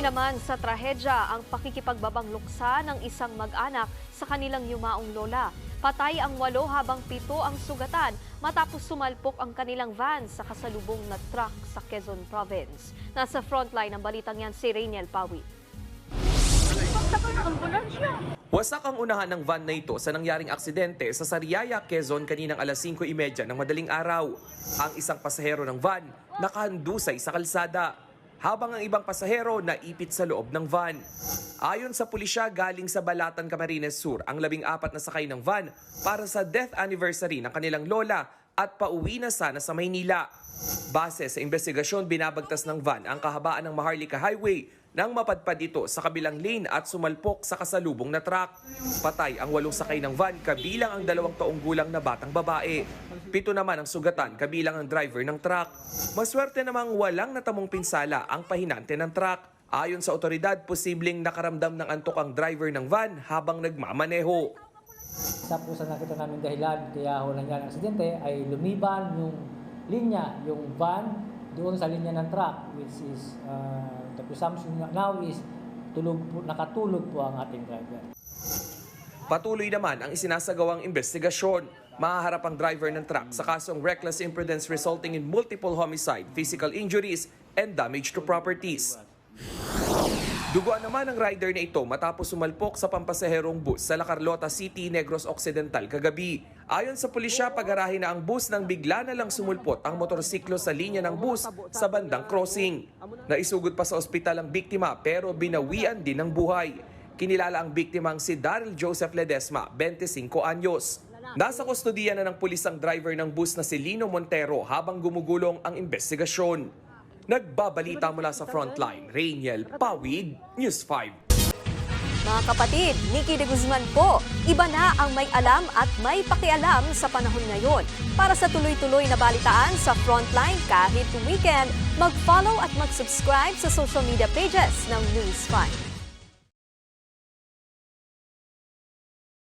Naman sa trahedya ang pakikipagbabang luksa ng isang mag-anak sa kanilang yumaong lola. Patay ang walo habang pito ang sugatan matapos sumalpok ang kanilang van sa kasalubong na truck sa Quezon Province. Nasa frontline ng balitang yan si Rainiel Pawi. Wasak ang unahan ng van na ito sa nangyaring aksidente sa Sariaya, Quezon kaninang alas 5.30 ng madaling araw. Ang isang pasahero ng van nakahandusay sa kalsada, habang ang ibang pasahero naipit sa loob ng van. Ayon sa pulisya, galing sa Balatan, Camarines Sur ang labing apat na sakay ng van para sa death anniversary ng kanilang lola at pauwi na sana sa Maynila. Base sa investigasyon, binabagtas ng van ang kahabaan ng Maharlika Highway nang mapadpad ito sa kabilang lane at sumalpok sa kasalubong na truck. Patay ang walong sakay ng van kabilang ang dalawang taong gulang na batang babae. Pito naman ang sugatan kabilang ang driver ng truck. Maswerte namang walang natamong pinsala ang pahinante ng truck. Ayon sa otoridad, posibleng nakaramdam ng antok ang driver ng van habang nagmamaneho. Isa po sa nakita namin dahilan kaya ho nangyari ang aksidente ay lumiban yung linya, yung van doon sa linya ng truck which is uh, the presumption now is tulog po, nakatulog po ang ating driver. Patuloy naman ang isinasagawang investigasyon. Mahaharap ang driver ng truck sa kasong reckless imprudence resulting in multiple homicide, physical injuries, and damage to properties. Duguan naman ang rider na ito matapos sumalpok sa pampasaherong bus sa La Carlota City, Negros Occidental kagabi. Ayon sa pulisya, pagarahe na ang bus nang bigla na lang sumulpot ang motorsiklo sa linya ng bus sa bandang crossing. Naisugod pa sa ospital ang biktima pero binawian din ng buhay. Kinilala ang biktimang si Daryl Joseph Ledesma, 25 anyos. Nasa kustodiya na ng pulis ang driver ng bus na si Lino Montero habang gumugulong ang investigasyon. Nagbabalita mula sa frontline, Rainiel Pawid, News 5. Mga kapatid, Nikki de Guzman po. Iba na ang may alam at may pakialam sa panahon ngayon. Para sa tuloy-tuloy na balitaan sa Frontline kahit weekend, mag-follow at mag-subscribe sa social media pages ng News 5.